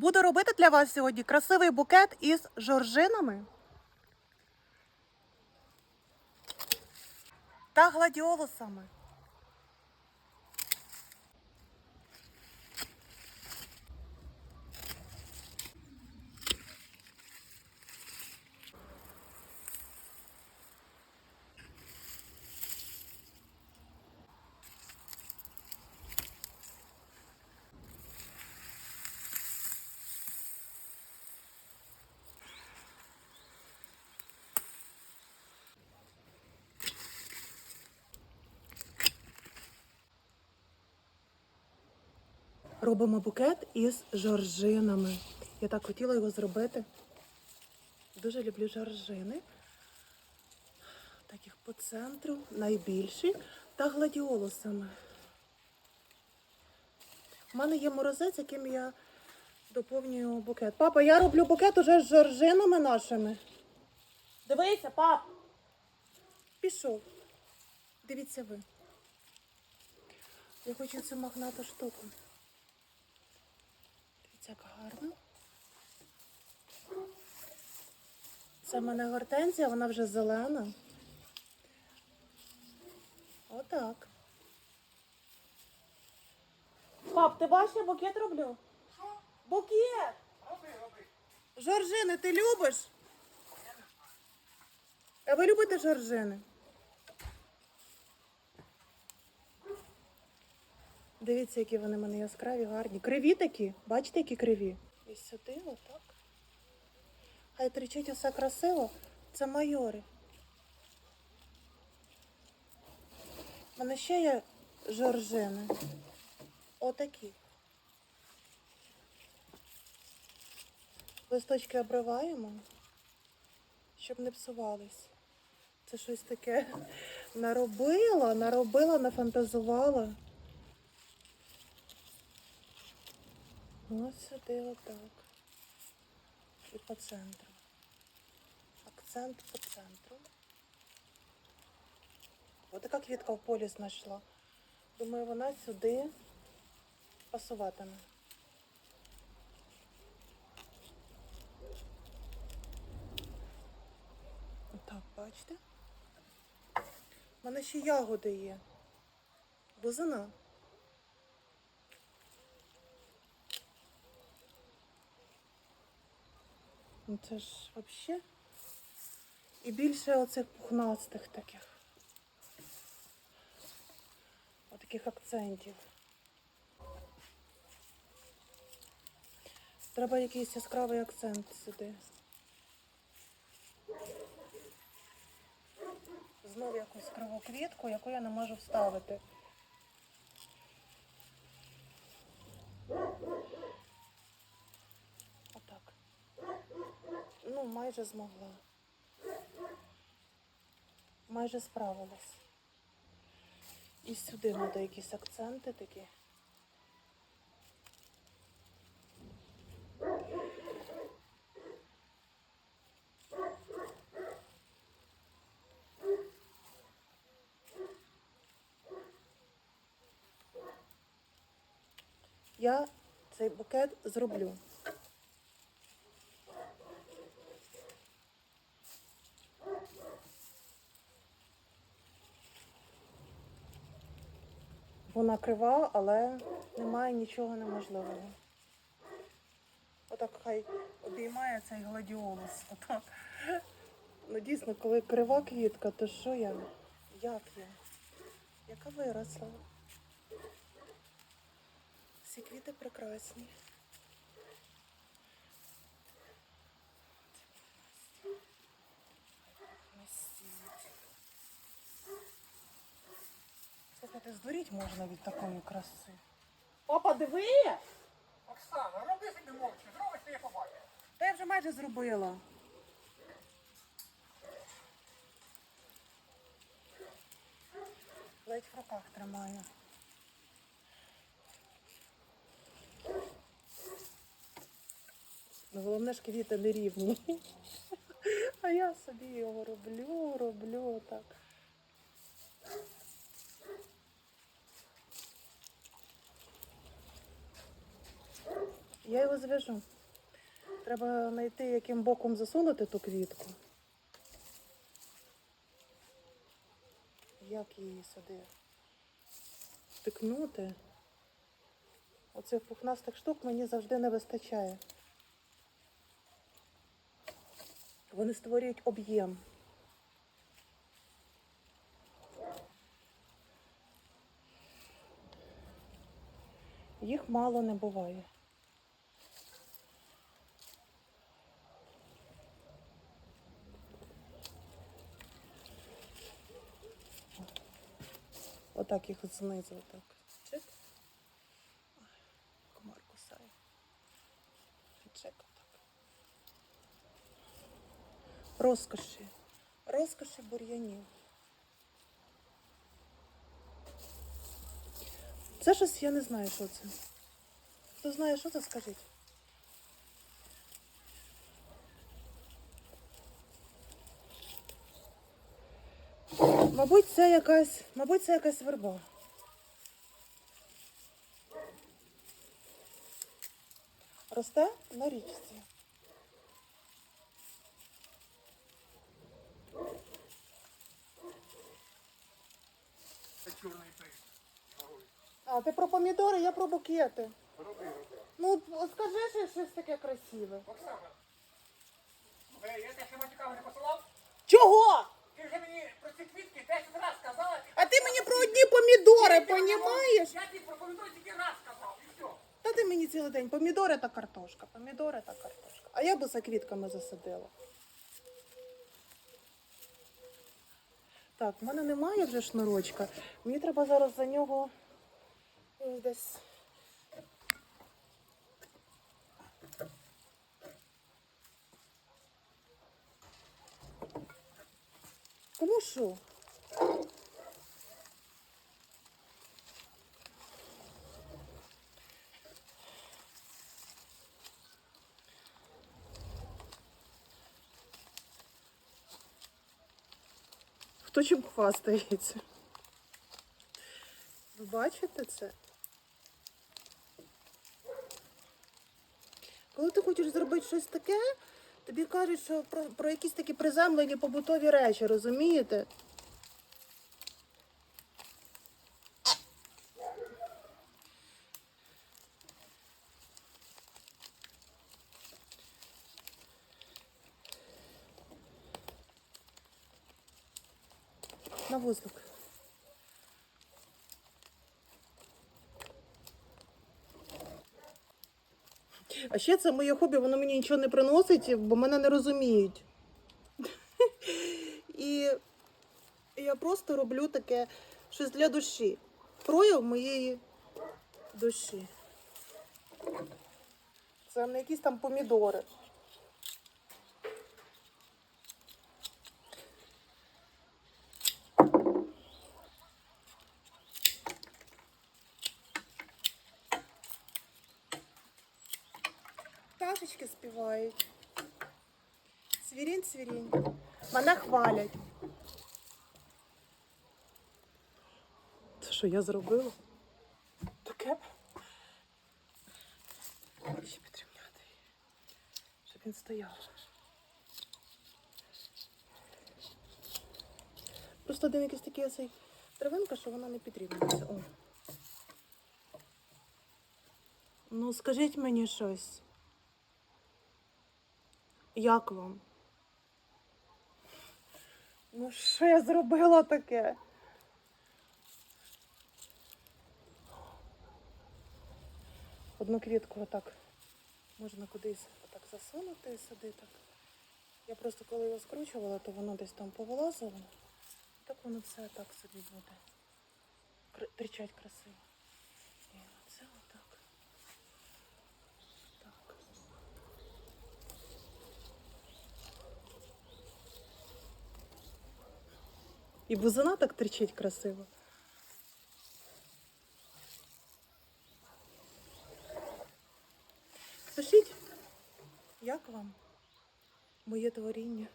Буду робити для вас сьогодні красивий букет із жоржинами та гладіолусами. Робимо букет із жоржинами. Я так хотіла його зробити. Дуже люблю жоржини. Таких по центру найбільші та гладіолусами. У мене є морозець, яким я доповнюю букет. Папа, я роблю букет уже з жоржинами нашими. Дивися, пап. Пішов. Дивіться ви. Я хочу цю магнату штуку. Як гарно. Це в мене гортензія, вона вже зелена. Отак. Пап, ти бачиш, я букет роблю? Букет! Жоржини, ти любиш? А ви любите жоржини? Дивіться, які вони мене яскраві, гарні. Криві такі. Бачите, які криві? І сюди, отак. Хай тричить усе красиво. Це майори. У мене ще є жоржини. Отакі. Листочки обриваємо, щоб не псувались. Це щось таке наробила, наробила, нафантазувала. Ось сюди отак. І по центру. Акцент по центру. Ось така квітка в полі знайшла. Думаю, вона сюди пасуватиме. Отак, бачите? У мене ще ягоди є. Бузина. Ну це ж взагалі. І більше оцих пухнастих таких. Отаких акцентів. Треба якийсь яскравий акцент сюди. Знов якусь криву квітку, яку я не можу вставити. Отак. Ну, майже змогла. Майже справилась. І сюди треба якісь акценти такі. Я цей букет зроблю. Вона крива, але немає нічого неможливого. Отак хай обіймає цей гладіолус. Ну дійсно, коли крива квітка, то що я? Як я? Яка виросла? Всі квіти прекрасні. Здуріть можна від такої краси. Папа, диви! Оксана, роби собі мовчки, зробиш, ти я побачу. Та я вже майже зробила. Ледь в руках тримаю. Ну, головне ж квіти не рівні. А я собі його роблю, роблю так. Я його зв'яжу. Треба знайти, яким боком засунути ту квітку. Як її сюди втикнути. Оцих пухнастих штук мені завжди не вистачає. Вони створюють об'єм. Їх мало не буває. Отак їх знизу, отак. Чик. Комар кусає. Чик отак. Розкоші. Розкоші бур'янів. Це щось я не знаю, що це. Хто знає, що це, скажіть. Мабуть, це якась, мабуть, це якась верба. Росте на річці. Це чорний приз. А, ти про помідори, я про букети. Роби, роби. Ну, скажи ще щось таке красиве. Оксана, е, я те, що матюками не посилав, Чого? Ти вже мені про ці квітки 10 раз сказала. А ти мені про одні помідори, понімаєш? Я тобі про помідори тільки раз сказав, і все. Та ти мені цілий день помідори та картошка, помідори та картошка. А я би за квітками засадила. Так, в мене немає вже шнурочка. Мені треба зараз за нього десь. Що? Хто чим хвастається? Ви бачите це? Коли ти хочеш зробити щось таке, тобі кажуть, що про, про якісь такі приземлені побутові речі, розумієте? На воздух. А ще це моє хобі, воно мені нічого не приносить, бо мене не розуміють. І я просто роблю таке щось для душі. Прояв моєї душі. Це не якісь там помідори. Пташечки співають. Свірінь, свірінь. Мене хвалять. Це що я зробила? Таке. Ще підрівняти, щоб він стояв. Просто один якийсь такий оцей травинка, що вона не підрівнюється. О. Ну, скажіть мені щось. Як вам? Ну, що я зробила таке? Одну квітку отак можна кудись отак засунути і сюди так. Я просто коли його скручувала, то воно десь там повилазило. Так воно все так собі буде. Тричать красиво. І оце отак. Так. І бузина так тричить красиво. Пишіть, як вам моє творіння?